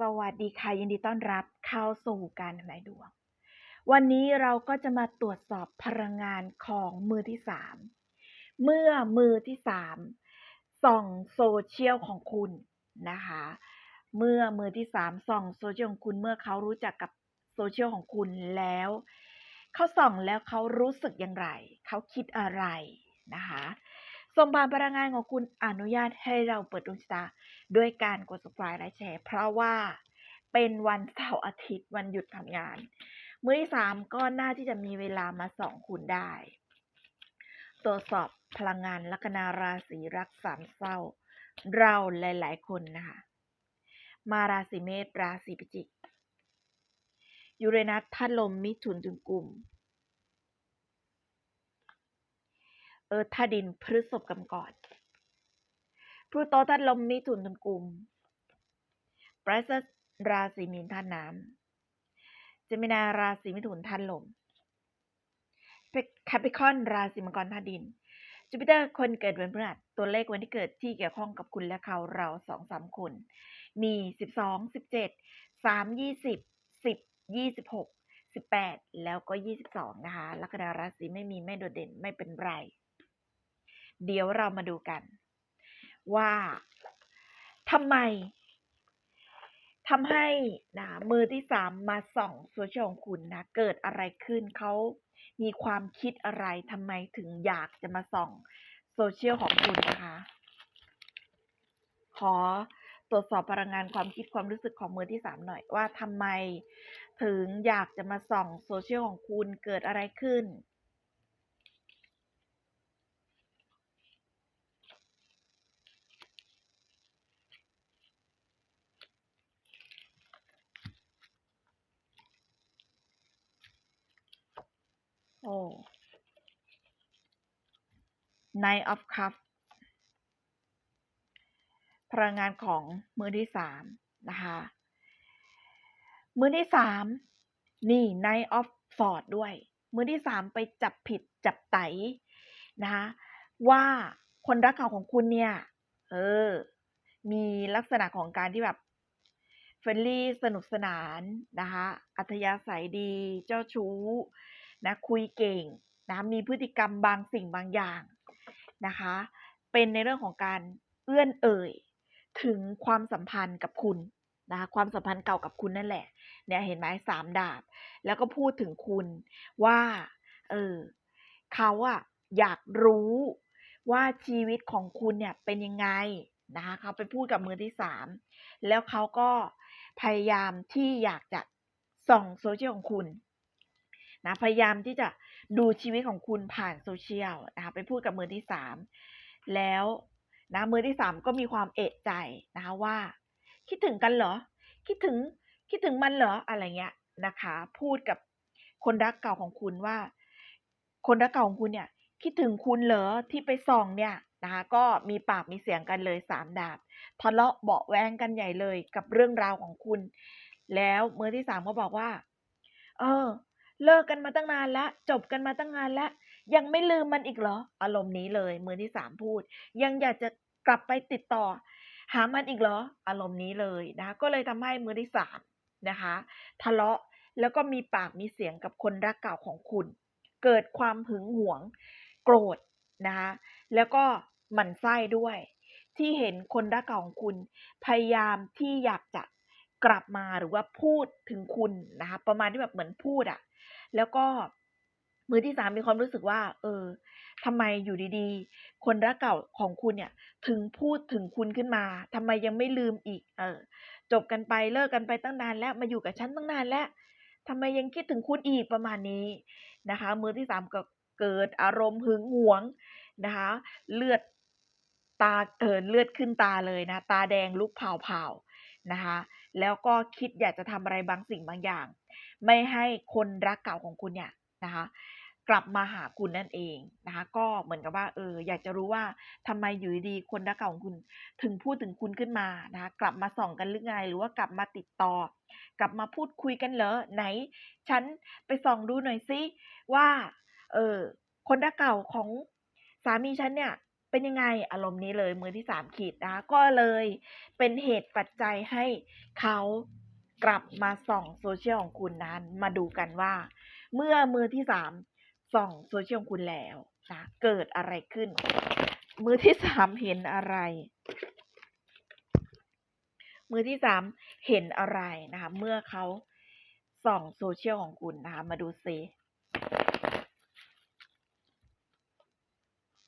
สวัสดีค่ะ ยินดีต้อนรับเข้าสู่การทำนายดวง วันนี้เราก็จะมาตรวจสอบพลังงานของมือที่สามเมื่อมือที่สามส่องโซเชียลของคุณนะคะ เมื่อมือที่สามส่องโซเชียลของคุณเมื่อเขารู้จักกับโซเชียลของคุณแล้ว เขาส่องแล้วเขารู้สึกอย่างไร เขาคิดอะไรนะคะ ส่งผ่านพลังงานของคุณอนุญาตให้เราเปิดดวงชะตาด้วยการกด subscribe และแชร์ เพราะว่าเป็นวันเสาร์อาทิตย์วันหยุดทำงาน มื้อที่สามก็น่าที่จะมีเวลามาส่องคุณได้ ตรวจสอบพลังงานลัคนาราศีรักสามเศร้า เราหลาย ๆ คนนะคะ มาราศีเมษราศีพิจิกยูเรนัสธาตุลมมิถุนถึงกลุ่ม เออธาดินพฤษภกำกรพลูโตธาตุลมมิถุนถึงกุมไบรซัสราศีมีนธาตุน้ำเจมินาราศีมิถุนธาตุลมแคปิคอนราศีมังกรธาตุดิน จูปิเตอร์คนเกิดวันพฤหัสตัวเลขวันที่เกิดที่เกี่ยวข้องกับคุณและเขาเราสองสามคน มีสิบสองสิบเจ็ดสามยี่สิบสิบยี่สิบหกสิบแปดแล้วก็ยี่สิบสองนะคะลัคนาราศีไม่มีไม่โดดเด่นไม่เป็นไร เดี๋ยวเรามาดูกัน ว่าทำไมทำให้นะมือที่สามมาส่องโซเชียลของคุณนะเกิดอะไรขึ้นเขามีความคิดอะไรทำไมถึงอยากจะมาส่องโซเชียลของคุณนะคะ ขอตรวจสอบพลังงานความคิดความรู้สึกของมือที่สามหน่อยว่าทำไมถึงอยากจะมาส่องโซเชียลของคุณเกิดอะไรขึ้น โอ้ Knight of Cups พลังงานของมือที่สามนะคะมือที่สามนี่ Knight of Swords ด้วย มือที่สามไปจับผิดจับไตนะคะว่าคนรักเก่าของคุณเนี่ย เออ มีลักษณะของการที่แบบเฟรนลี่สนุกสนานนะคะอัธยาศัยดี เจ้าชู้ นะคุยเก่งนะมีพฤติกรรมบางสิ่งบางอย่างนะคะ เป็นในเรื่องของการเอื้อนเอ่ย ถึงความสัมพันธ์กับคุณนะคะความสัมพันธ์เก่ากับคุณนั่นแหละ เนี่ยเห็นไหมสามดาบ แล้วก็พูดถึงคุณว่า เออเขาอะอยากรู้ว่าชีวิตของคุณเนี่ยเป็นยังไงนะคะเขาไปพูดกับมือที่สามแล้วเขาก็พยายามที่อยากจะส่องโซเชียลของคุณ นะพยายามที่จะดูชีวิตของคุณผ่านโซเชียลนะคะไปพูดกับมือที่สามแล้วนะมือที่สามก็มีความเอะใจนะคะว่า คิดถึงกันเหรอ คิดถึงคิดถึงมันเหรออะไรเงี้ยนะคะ พูดกับคนรักเก่าของคุณว่า คนรักเก่าของคุณเนี่ย คิดถึงคุณเหรอที่ไปส่องเนี่ยนะคะก็มีปากมีเสียงกันเลยสามดาบทะเลาะเบาแวงกันใหญ่เลยกับเรื่องราวของคุณ แล้วมือที่สามก็บอกว่า เออ เลิกกันมาตั้งนานแล้วจบกันมาตั้งนานแล้วยังไม่ลืมมันอีกเหรอ อารมณ์นี้เลย มือที่สามพูด ยังอยากจะกลับไปติดต่อ หามันอีกเหรอ อารมณ์นี้เลยนะ ก็เลยทำให้มือที่สามนะคะ ทะเลาะแล้วก็มีปากมีเสียงกับคนรักเก่าของคุณ เกิดความหึงหวง โกรธนะคะแล้วก็หมั่นไส้ด้วย ที่เห็นคนรักเก่าของคุณ พยายามที่อยากจะกลับมาหรือว่าพูดถึงคุณนะคะประมาณที่แบบเหมือนพูดอะ แล้วก็มือที่สามมีความรู้สึกว่า เออทำไมอยู่ดีๆ คนรักเก่าของคุณเนี่ย ถึงพูดถึงคุณขึ้นมาทำไมยังไม่ลืมอีก เออ จบกันไปเลิกกันไปตั้งนานแล้วมาอยู่กับฉันตั้งนานแล้วทำไมยังคิดถึงคุณอีกประมาณนี้นะคะ มือที่สามก็เกิดอารมณ์หึงหวงนะคะ เลือดตาเออเลือดขึ้นตาเลยนะ ตาแดงลุกเผาๆนะคะ แล้วก็คิดอยากจะทำอะไรบางสิ่งบางอย่าง ไม่ให้คนรักเก่าของคุณเนี่ยนะคะกลับมาหาคุณนั่นเองนะคะ ก็เหมือนกับว่าเอออยากจะรู้ว่าทำไมอยู่ดีคนรักเก่าของคุณ ถึงพูดถึงคุณขึ้นมานะคะ กลับมาส่องกันหรือไงหรือว่ากลับมาติดต่อ กลับมาพูดคุยกันเหรอไหน ฉันไปส่องดูหน่อยซิว่าเออคนรักเก่าของสามีฉันเนี่ยเป็นยังไงอารมณ์นี้เลยมือที่สามขีดนะคะก็เลยเป็นเหตุปัจจัยให้เขา กลับมาส่องโซเชียลของคุณนั้น มาดูกันว่า เมื่อมือที่สามส่องโซเชียลของคุณแล้วนะเกิดอะไรขึ้น มือที่สามเห็นอะไร มือที่สามเห็นอะไรนะคะ เมื่อเขาส่องโซเชียลของคุณนะคะ มาดูซิ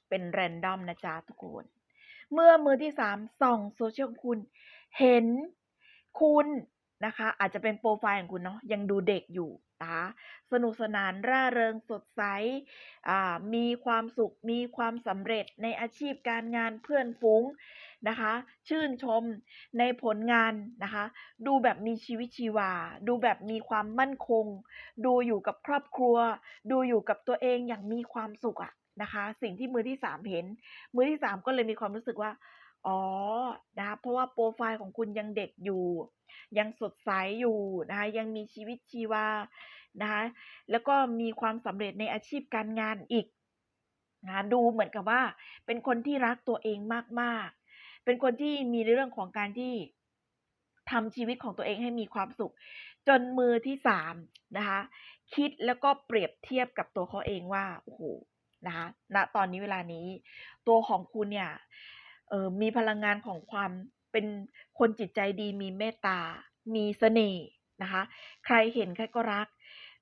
เป็นแรนดอมนะจ๊ะทุกคน เมื่อมือที่สามส่องโซเชียลของคุณ เห็นคุณ นะคะ อาจจะเป็นโปรไฟล์ของคุณเนาะยังดูเด็กอยู่นะสนุกสนานร่าเริงสดใสมีความสุขมีความสำเร็จในอาชีพการงานเพื่อนฝูงนะคะ ชื่นชมในผลงานนะคะ ดูแบบมีชีวิตชีวา ดูแบบมีความมั่นคง ดูอยู่กับครอบครัว ดูอยู่กับตัวเองอย่างมีความสุขอะนะคะ สิ่งที่มือที่สามเห็น มือที่สามก็เลยมีความรู้สึกว่า อ๋อนะคะเพราะว่าโปรไฟล์ของคุณยังเด็กอยู่ ยังสดใสอยู่นะคะยังมีชีวิตชีวานะคะแล้วก็มีความสำเร็จในอาชีพการงานอีกนะคะดูเหมือนกับว่า เป็นคนที่รักตัวเองมากๆ เป็นคนที่มีในเรื่องของการที่ทำชีวิตของตัวเองให้มีความสุข จนมือที่สามนะคะคิดแล้วก็เปรียบเทียบกับตัวเขาเองว่าโอ้โหนะคะณตอนนี้เวลานี้ ตัวของคุณเนี่ย เออมีพลังงานของความเป็นคนจิตใจดีมีเมตตา มีเสน่ห์นะคะ ใครเห็นใครก็รัก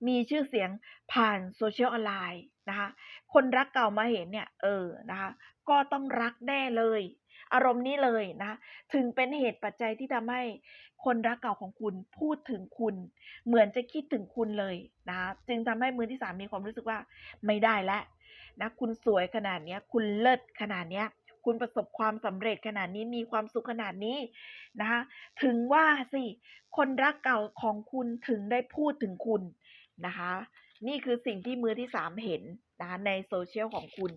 มีชื่อเสียงผ่าน social ออนไลน์นะคะ คนรักเก่ามาเห็นเนี่ย เออนะคะ ก็ต้องรักแน่เลย อารมณ์นี้เลยนะ ถึงเป็นเหตุปัจจัยที่ทำให้คนรักเก่าของคุณพูดถึงคุณ เหมือนจะคิดถึงคุณเลยนะจึงทำให้มือที่สามมีความรู้สึกว่าไม่ได้แล้วนะ คุณสวยขนาดนี้คุณเลิศขนาดนี้ คุณประสบความสำเร็จขนาดนี้มีความสุขขนาดนี้นะคะถึงว่าสิ คนรักเก่าของคุณถึงได้พูดถึงคุณนะคะ นี่คือสิ่งที่มือที่สามเห็นนะคะในโซเชียลของคุณ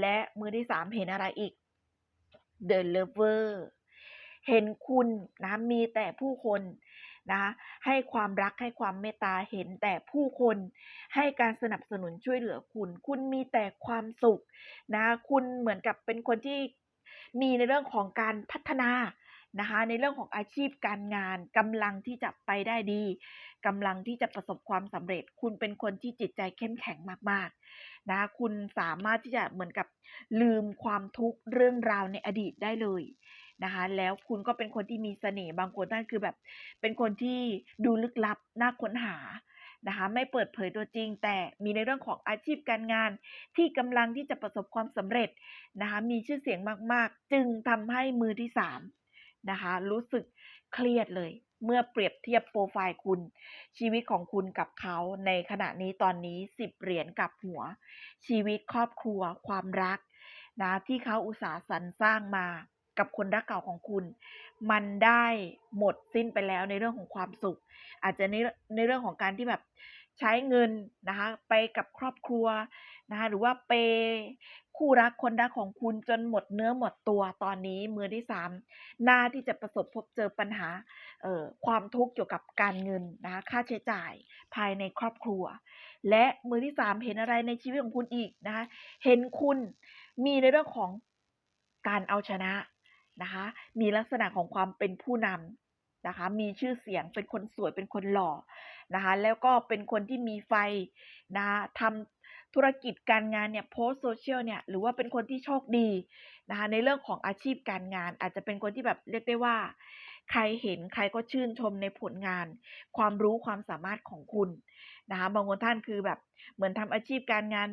และมือที่สามเห็นอะไรอีก The Lover เห็นคุณนะมีแต่ผู้คน นะคะให้ความรักให้ความเมตตาเห็นแต่ผู้คน ให้การสนับสนุนช่วยเหลือคุณ คุณมีแต่ความสุขนะคุณเหมือนกับเป็นคนที่มีในเรื่องของการพัฒนานะคะในเรื่องของอาชีพการงานกำลังที่จะไปได้ดีกำลังที่จะประสบความสำเร็จ คุณเป็นคนที่จิตใจเข้มแข็งมากๆนะคุณสามารถที่จะเหมือนกับลืมความทุกข์เรื่องราวในอดีตได้เลย นะคะ แล้วคุณก็เป็นคนที่มีเสน่ห์บางคนนั่นคือแบบ เป็นคนที่ดูลึกลับน่าค้นหานะคะไม่เปิดเผยตัวจริง แต่มีในเรื่องของอาชีพการงาน ที่กำลังที่จะประสบความสำเร็จนะคะมีชื่อเสียงมากๆ จึงทำให้มือที่สามนะคะรู้สึกเครียดเลย เมื่อเปรียบเทียบโปรไฟล์คุณ ชีวิตของคุณกับเขาในขณะนี้ตอนนี้สิบเหรียญกับหัว ชีวิตครอบครัว ความรักนะที่เขาอุตสาห์สรรสร้างมา กับคนรักเก่าของคุณ มันได้หมดสิ้นไปแล้วในเรื่องของความสุข อาจจะในในเรื่องของการที่แบบใช้เงินนะคะ ไปกับครอบครัวนะคะหรือว่าเปคู่รักคนรักของคุณจนหมดเนื้อหมดตัวตอนนี้มือที่สามหน้าที่จะประสบพบเจอปัญหาเออความทุกข์เกี่ยวกับการเงินนะคะค่าใช้จ่ายภายในครอบครัว และมือที่สามเห็นอะไรในชีวิตของคุณอีกนะคะเห็นคุณมีในเรื่องของการเอาชนะ นะคะ มีลักษณะของความเป็นผู้นำนะคะ มีชื่อเสียงเป็นคนสวยเป็นคนหล่อนะคะ แล้วก็เป็นคนที่มีไฟนะคะทำธุรกิจการงานเนี่ยโพสโซเชียลเนี่ยหรือว่าเป็นคนที่โชคดีนะคะในเรื่องของอาชีพการงานอาจจะเป็นคนที่แบบเรียกได้ว่า ใครเห็นใครก็ชื่นชมในผลงาน ความรู้ความสามารถของคุณนะคะบางคนท่านคือแบบเหมือนทำอาชีพการงาน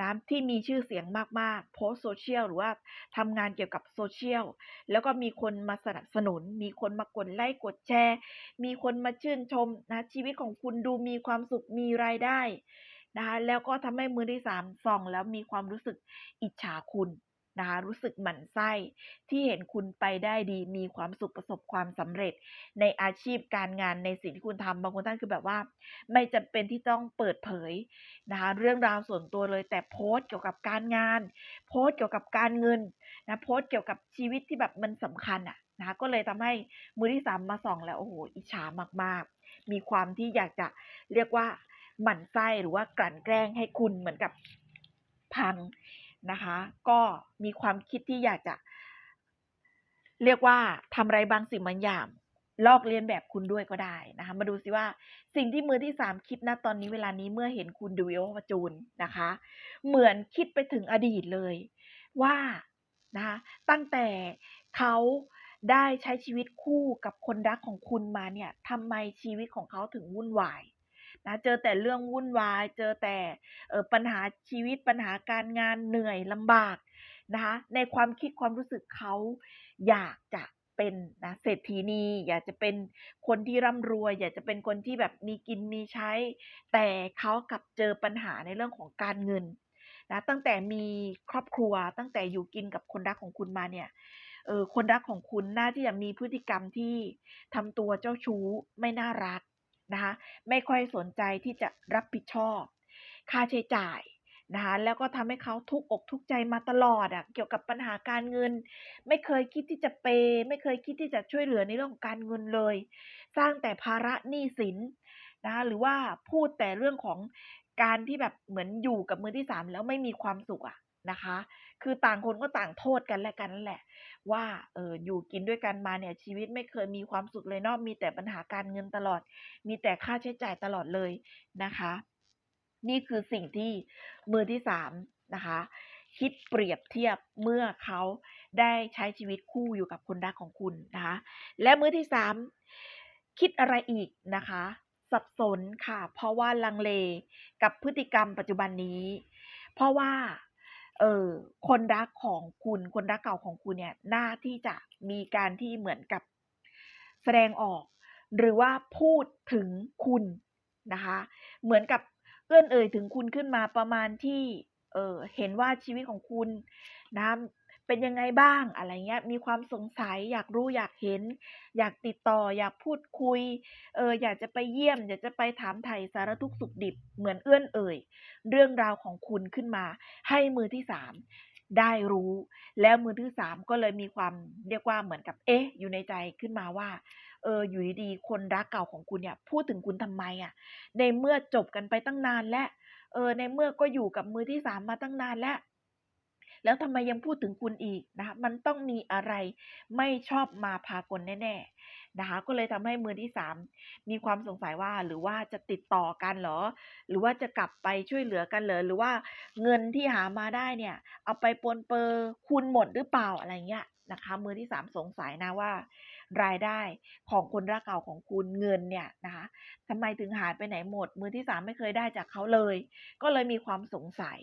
นะที่มีชื่อเสียงมากๆโพสโซเชียลหรือว่าทำงานเกี่ยวกับโซเชียลแล้วก็มีคนมาสนับสนุน มีคนมากดไลค์กดแชร์ มีคนมาชื่นชมนะชีวิตของคุณดูมีความสุขมีรายได้นะคะแล้วก็ทำให้มือที่สามส่องแล้วมีความรู้สึกอิจฉาคุณ นะคะรู้สึกหมั่นไส้ที่เห็นคุณไปได้ดี มีความสุขประสบความสำเร็จ ในอาชีพการงานในสิ่งที่คุณทำบางคนท่านคือแบบว่า ไม่จำเป็นที่ต้องเปิดเผยนะคะเรื่องราวส่วนตัวเลยแต่โพสต์เกี่ยวกับการงาน โพสต์เกี่ยวกับการเงินนะโพสต์เกี่ยวกับชีวิตที่แบบมันสำคัญอะนะคะก็เลยทำให้มือที่สามมาส่องแล้วโอ้โหอิจฉามากๆ มีความที่อยากจะเรียกว่าหมั่นไส้หรือว่ากลั่นแกล้งให้คุณเหมือนกับพัง นะคะ ก็มีความคิดที่อยากจะ เรียกว่าทำอะไรบางสิ่งบางอย่างลอกเลียนแบบคุณด้วยก็ได้นะคะ มาดูซิว่าสิ่งที่มือที่สามคิดณตอนนี้เวลานี้เมื่อเห็นคุณดูวิโอประจูนนะคะ เหมือนคิดไปถึงอดีตเลย ว่านะคะตั้งแต่เขาได้ใช้ชีวิตคู่กับคนรักของคุณมาเนี่ยทำไมชีวิตของเขาถึงวุ่นวาย นะเจอแต่เรื่องวุ่นวาย เจอแต่ปัญหาชีวิตปัญหาการงานเหนื่อยลำบากนะคะในความคิดความรู้สึกเขาอยากจะเป็นนะเศรษฐีนีอยากจะเป็นคนที่ร่ำรวย อยากจะเป็นคนที่แบบมีกินมีใช้ แต่เขากลับเจอปัญหาในเรื่องของการเงินนะตั้งแต่มีครอบครัวตั้งแต่อยู่กินกับคนรักของคุณมาเนี่ยเออคนรักของคุณน่าที่จะมีพฤติกรรมที่ทำตัวเจ้าชู้ไม่น่ารัก นะคะไม่ค่อยสนใจที่จะรับผิดชอบ ค่าใช้จ่ายนะคะแล้วก็ทำให้เขาทุกอกทุกใจมาตลอดอะเกี่ยวกับปัญหาการเงิน ไม่เคยคิดที่จะเปย์ไม่เคยคิดที่จะช่วยเหลือในเรื่องของการเงินเลย สร้างแต่ภาระหนี้สินนะคะหรือว่าพูดแต่เรื่องของการที่แบบเหมือนอยู่กับมือที่สามแล้วไม่มีความสุขอะ นะคะ คือต่างคนก็ต่างโทษกันและกันแหละ ว่าเอออยู่กินด้วยกันมาเนี่ยชีวิตไม่เคยมีความสุขเลยเนาะมีแต่ปัญหาการเงินตลอด มีแต่ค่าใช้จ่ายตลอดเลยนะคะ นี่คือสิ่งที่มือที่สามนะคะ คิดเปรียบเทียบเมื่อเขาได้ใช้ชีวิตคู่อยู่กับคนรักของคุณนะคะ และมือที่สามคิดอะไรอีกนะคะ สับสนค่ะ เพราะว่าลังเลกับพฤติกรรมปัจจุบันนี้ เพราะว่า เออคนรักของคุณคนรักเก่าของคุณเนี่ยน่าที่จะมีการที่เหมือนกับแสดงออก หรือว่าพูดถึงคุณนะคะ เหมือนกับเอื้อนเอ่ยถึงคุณขึ้นมาประมาณที่เออเห็นว่าชีวิตของคุณนะ เป็นยังไงบ้างอะไรเงี้ย มีความสงสัยอยากรู้อยากเห็น อยากติดต่ออยากพูดคุย เอออยากจะไปเยี่ยม อยากจะไปถามไถ่สารทุกสุขดิบเหมือนเอื้อนเอ่ย เรื่องราวของคุณขึ้นมา ให้มือที่สามได้รู้ แล้วมือที่สามก็เลยมีความเรียกว่าเหมือนกับเอ๊ะ อยู่ในใจขึ้นมาว่าเอออยู่ดีๆคนรักเก่าของคุณเนี่ยพูดถึงคุณทำไมอะ ในเมื่อจบกันไปตั้งนานแล้วเออในเมื่อก็อยู่กับมือที่สามมาตั้งนานแล้ว แล้วทำไมยังพูดถึงคุณอีกนะคะมันต้องมีอะไรไม่ชอบมาพากลแน่ๆนะคะก็เลยทำให้มือที่สามมีความสงสัยว่าหรือว่าจะติดต่อกันเหรอ หรือว่าจะกลับไปช่วยเหลือกันเหรอหรือว่าเงินที่หามาได้เนี่ย เอาไปปนเปื้อคุณหมดหรือเปล่าอะไรเงี้ยนะคะ มือที่สามสงสัยนะว่า รายได้ของคนรักเก่าของคุณเงินเนี่ยนะคะทำไมถึงหายไปไหนหมด มือที่สามไม่เคยได้จากเขาเลย ก็เลยมีความสงสัย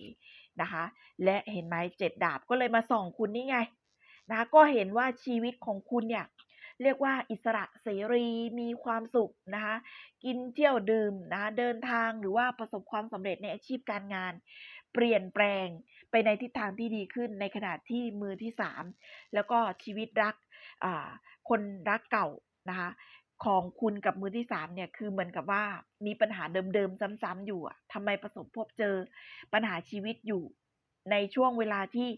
นะคะ และเห็นไหมเจ็ดดาบก็เลยมาส่องคุณนี่ไงนะคะก็เห็นว่าชีวิตของคุณเนี่ยเรียกว่าอิสระเสรีมีความสุขนะคะ กินเที่ยวดื่มนะะเดินทางหรือว่าประสบความสำเร็จในอาชีพการงาน เปลี่ยนแปลงไปในทิศทางที่ดีขึ้นในขณะที่มือที่สามแล้วก็ชีวิตรักคนรักเก่านะคะของคุณกับมือที่สามเนี่ยคือเหมือนกับว่ามีปัญหาเดิมๆซ้ำๆอยู่อะทำไมประสบพบเจอปัญหาชีวิตอยู่ ในช่วงเวลาที่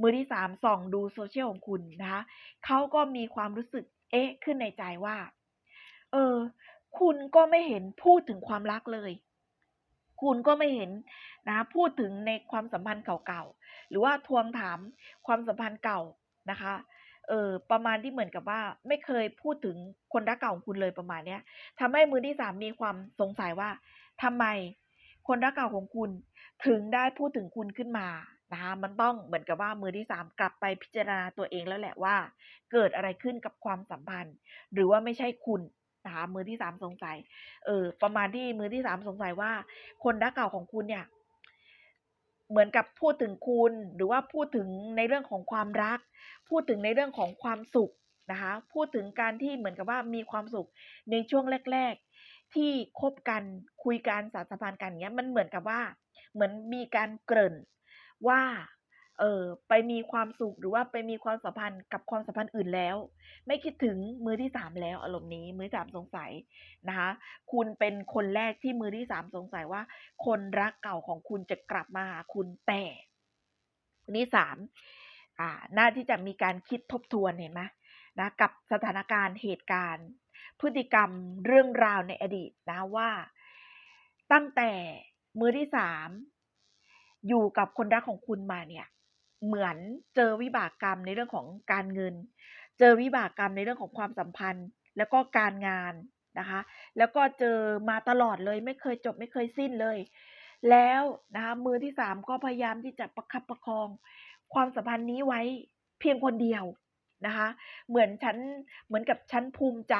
มือที่สามส่องดูโซเชียลของคุณนะคะเขาก็มีความรู้สึกเอ๊ะขึ้นในใจว่า เออ คุณก็ไม่เห็นพูดถึงความรักเลย คุณก็ไม่เห็นนะพูดถึงในความสัมพันธ์เก่าๆ หรือว่าทวงถามความสัมพันธ์เก่านะคะเออประมาณที่เหมือนกับว่าไม่เคยพูดถึงคนรักเก่าของคุณเลยประมาณเนี้ยทำให้มือที่สามมีความสงสัยว่าทำไมคนรักเก่าของคุณถึงได้พูดถึงคุณขึ้นมานะคะมันต้องเหมือนกับว่ามือที่สามกลับไปพิจารณาตัวเองแล้วแหละว่า เกิดอะไรขึ้นกับความสัมพันธ์ หรือว่าไม่ใช่คุณ นะคะมือที่สามสงสัย เออ ประมาณที่มือที่สามสงสัยว่า คนรักเก่าของคุณเนี่ย เหมือนกับพูดถึงคุณ หรือว่าพูดถึงในเรื่องของความรัก พูดถึงในเรื่องของความสุขนะคะ พูดถึงการที่เหมือนกับว่ามีความสุขในช่วงแรก ๆ ที่คบกันคุยกันสารสัมพันธ์กันเงี้ย มันเหมือนกับว่า เหมือนมีการเกริ่นว่า เออไปมีความสุขหรือว่าไปมีความสัมพันธ์กับความสัมพันธ์อื่นแล้ว ไม่คิดถึงมือที่สามแล้วอารมณ์นี้มือสามสงสัยนะคะ คุณเป็นคนแรกที่มือที่สามสงสัยว่า คนรักเก่าของคุณจะกลับมาหาคุณแต่มือที่สามอ่าน่าที่จะมีการคิดทบทวนเห็นไหมนะกับสถานการณ์เหตุการณ์ พฤติกรรมเรื่องราวในอดีตนะว่า ตั้งแต่มือที่สามอยู่กับคนรักของคุณมาเนี่ย เหมือนเจอวิบากกรรมในเรื่องของการเงิน เจอวิบากกรรมในเรื่องของความสัมพันธ์ แล้วก็การงานนะคะ แล้วก็เจอมาตลอดเลยไม่เคยจบไม่เคยสิ้นเลย แล้วนะคะมือที่สามก็พยายามที่จะประคับประคอง ความสัมพันธ์นี้ไว้เพียงคนเดียวนะคะ เหมือนฉันเหมือนกับฉันภูมิใจ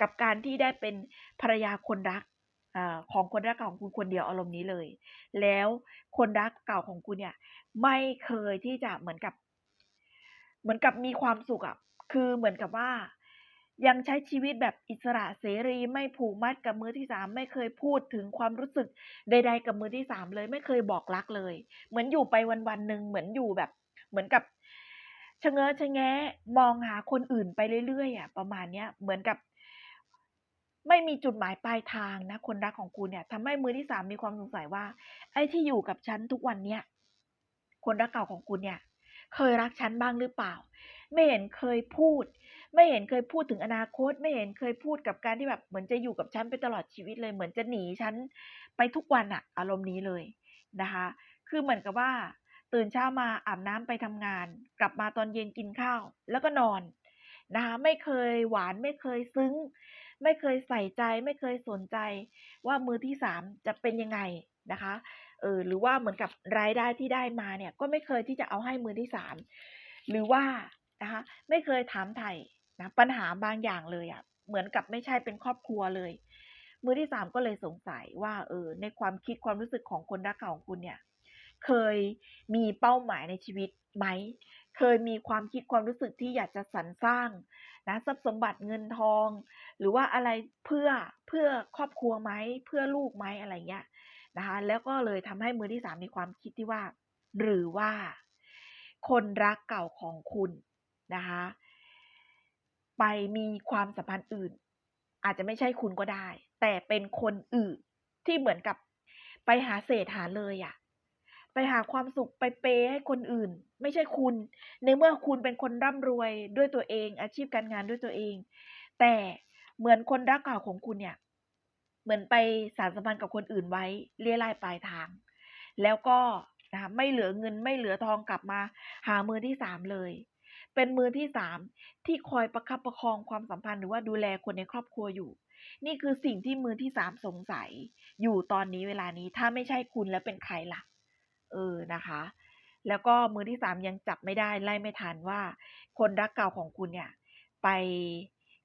กับการที่ได้เป็นภรรยาคนรักอของคนรักเก่าของคุณคนเดียวอารมณ์นี้เลย แล้วคนรักเก่าของคุณเนี่ย ไม่เคยที่จะเหมือนกับ เหมือนกับมีความสุขอะคือเหมือนกับว่า ยังใช้ชีวิตแบบอิสระเสรีไม่ผูกมัดกับมือที่สามไม่เคยพูดถึงความรู้สึกใด ๆ กับมือที่สามเลย ไม่เคยบอกรักเลย เหมือนอยู่ไปวันๆหนึ่งเหมือนอยู่แบบ เหมือนกับชะเง้อชะแงะมองหาคนอื่นไปเรื่อยๆอะประมาณเนี้ยเหมือนกับ ไม่มีจุดหมายปลายทางนะ คนรักของคุณเนี่ยทำให้มือที่สามมีความสงสัยว่า ไอ้ที่อยู่กับฉันทุกวันเนี้ย คนรักเก่าของคุณเนี่ย เคยรักฉันบ้างหรือเปล่า ไม่เห็นเคยพูด ไม่เห็นเคยพูดถึงอนาคต ไม่เห็นเคยพูดกับการที่แบบเหมือนจะอยู่กับฉันไปตลอดชีวิตเลยเหมือนจะหนีฉันไปทุกวันอะอารมณ์นี้เลยนะคะ คือเหมือนกับว่า ตื่นเช้ามาอาบน้ำไปทำงาน กลับมาตอนเย็นกินข้าว แล้วก็นอนนะคะไม่เคยหวานไม่เคยซึ้ง ไม่เคยใส่ใจ ไม่เคยสนใจ ว่ามือที่สามจะเป็นยังไงนะคะ เออหรือว่าเหมือนกับรายได้ที่ได้มาเนี่ยก็ไม่เคยที่จะเอาให้มือที่สามหรือว่านะคะไม่เคยถามไถ่นะปัญหาบางอย่างเลยอะ่ะเหมือนกับไม่ใช่เป็นครอบครัวเลย มือที่สามก็เลยสงสัยว่าเออในความคิดความรู้สึกของคนรักเก่าของคุณเนี่ยเคยมีเป้าหมายในชีวิตไหม เคยมีความคิดความรู้สึกที่อยากจะสรรสร้างนะทรัพย์สมบัติเงินทอง หรือว่าอะไรเพื่อเพื่อครอบครัวไหมเพื่อลูกไหมอะไรเงี้ย นะคะแล้วก็เลยทำให้มือที่สามมีความคิดที่ว่า หรือว่า คนรักเก่าของคุณนะคะไปมีความสัมพันธ์อื่น อาจจะไม่ใช่คุณก็ได้ แต่เป็นคนอื่นที่เหมือนกับไปหาเศษหาเลยอะ่ะไปหาความสุขไปเปย์ให้คนอื่น ไม่ใช่คุณ ในเมื่อคุณเป็นคนร่ำรวยด้วยตัวเอง อาชีพการงานด้วยตัวเอง แต่เหมือนคนรักเก่าของคุณเนี่ย เหมือนไปสารสัมพันธ์กับคนอื่นไว้เลี่ยไล่ปลายทาง แล้วก็นะคะไม่เหลือเงินไม่เหลือทองกลับมา หามือที่สามเลย เป็นมือที่สามที่คอยประคับประคองความสัมพันธ์หรือว่าดูแลคนในครอบครัวอยู่ นี่คือสิ่งที่มือที่สามสงสัย อยู่ตอนนี้เวลานี้ถ้าไม่ใช่คุณแล้วเป็นใครล่ะ เออนะคะ แล้วก็มือที่สามยังจับไม่ได้ไล่ไม่ทันว่า คนรักเก่าของคุณเนี่ย ไป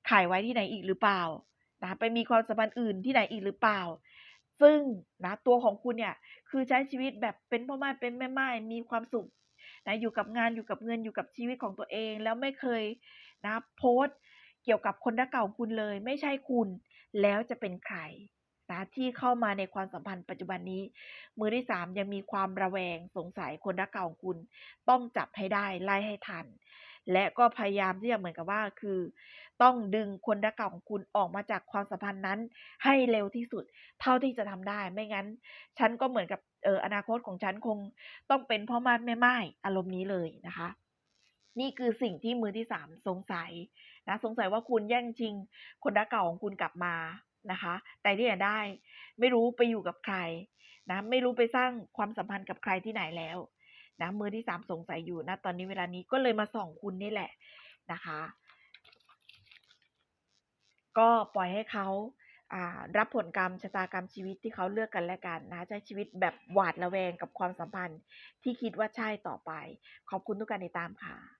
ขายไว้ที่ไหนอีกหรือเปล่า นะไปมีความสัมพันธ์อื่นที่ไหนอีกหรือเปล่า ซึ่งนะตัวของคุณเนี่ยคือใช้ชีวิตแบบเป็นพ่อไม้เป็นแม่ไม้มีความสุขนะอยู่กับงานอยู่กับเงินอยู่กับชีวิตของตัวเอง แล้วไม่เคยนะโพสต์เกี่ยวกับคนรักเก่าคุณเลย ไม่ใช่คุณแล้วจะเป็นใครนะที่เข้ามาในความสัมพันธ์ปัจจุบันนี้ มือที่สามยังมีความระแวงสงสัยคนรักเก่าของคุณ ต้องจับให้ได้ไล่ให้ทัน และก็พยายามที่จะเหมือนกับว่าคือ ต้องดึงคนรักเก่าของคุณออกมาจากความสัมพันธ์นั้น ให้เร็วที่สุด เท่าที่จะทำได้ ไม่งั้น ฉันก็เหมือนกับเอออนาคตของฉันคงต้องเป็นพ่อมาดแม่ไม้อารมณ์นี้เลยนะคะ นี่คือสิ่งที่มือที่สามสงสัยนะสงสัยว่าคุณแย่งชิง คนรักเก่าของคุณกลับมานะคะ แต่ที่ไหนได้ ไม่รู้ไปอยู่กับใครนะไม่รู้ไปสร้างความสัมพันธ์กับใครที่ไหนแล้ว นะมือที่สามสงสัยอยู่นะตอนนี้เวลานี้ก็เลยมาส่องคุณนี่แหละนะคะ ก็ปล่อยให้เขาอ่ารับผลกรรมชะตากรรมชีวิตที่เขาเลือกกันและกันนะใช้ชีวิตแบบหวาดระแวงกับความสัมพันธ์ที่คิดว่าใช่ต่อไป ขอบคุณทุกการติดตามค่ะ